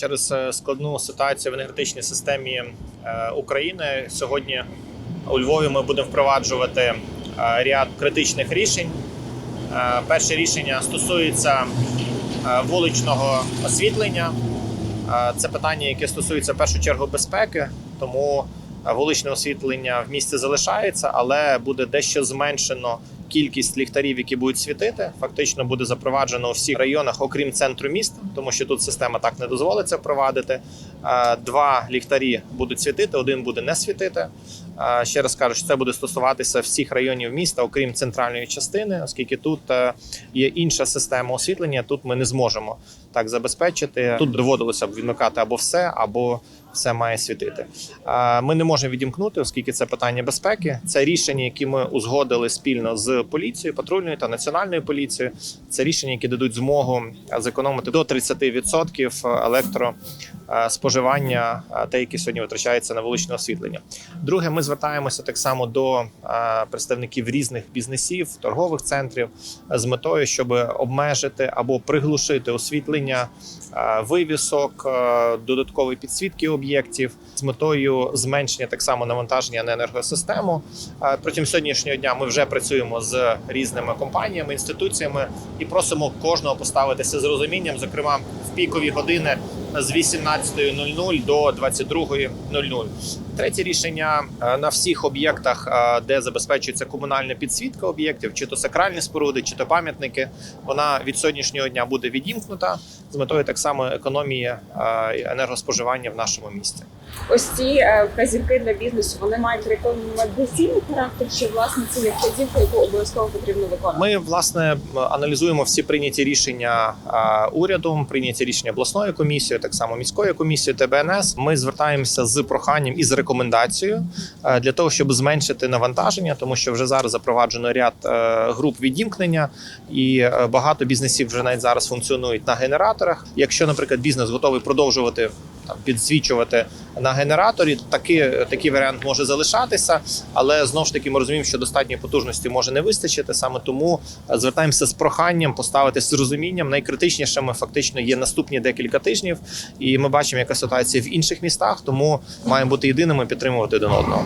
через е, складну ситуацію в енергетичній системі е, України сьогодні у Львові ми будемо впроваджувати е, ряд критичних рішень. Перше рішення стосується вуличного освітлення. Це питання, яке стосується в першу чергу безпеки, тому вуличне освітлення в місті залишається, але буде дещо зменшено кількість ліхтарів, які будуть світити. Фактично буде запроваджено у всіх районах, окрім центру міста, тому що тут система так не дозволить це впровадити. Е, Два ліхтарі будуть світити, один буде не світити. Е, Ще раз кажу, що це буде стосуватися всіх районів міста, окрім центральної частини, оскільки тут е, є інша система освітлення. Тут ми не зможемо так забезпечити. Тут доводилося б відмикати або все, або все має світити. Ми не можемо відімкнути, оскільки це питання безпеки. Це рішення, які ми узгодили спільно з поліцією, патрульною та національною поліцією. Це рішення, які дадуть змогу зекономити до 30% електроспоживання, те, яке сьогодні витрачається на вуличне освітлення. Друге, ми звертаємося так само до представників різних бізнесів, торгових центрів з метою, щоб обмежити або приглушити освітлення е, вивісок, е, додаткової підсвітки об'єктів з метою зменшення так само навантаження на енергосистему. Е, Протягом сьогоднішнього дня ми вже працюємо з різними компаніями, інституціями і просимо кожного поставитися з розумінням, зокрема в пікові години з 18.00 до 22.00. Третє рішення е, на всіх об'єктах, е, де забезпечується комунальна підсвітка об'єктів, чи то сакральні споруди, чи то пам'ятники. Вона від сьогоднішнього дня буде відімкнута з метою так само економії е, енергоспоживання в нашому місті. Ось ці е, вказівки для бізнесу вони мають рекомендаційний характер, чи власне це є вказівка, яку обов'язково потрібно виконувати? Ми власне аналізуємо всі прийняті рішення урядом, прийняті рішення обласної комісії, так само міської комісії ТБНС. Ми звертаємося з проханням і з рекомендацією для того, щоб зменшити навантаження, тому що вже зараз запроваджено ряд е, груп відімкнення, і е, багато бізнесів вже навіть зараз функціонують на генераторах. Якщо, наприклад, бізнес готовий продовжувати там підсвічувати на генераторі. Такий, такий варіант може залишатися, але знову ж таки ми розуміємо, що достатньої потужності може не вистачити. Саме тому е, звертаємося з проханням поставити з розумінням. Найкритичнішими фактично є наступні декілька тижнів, і ми бачимо, яка ситуація в інших містах. Тому маємо бути єдиними, підтримувати один одного.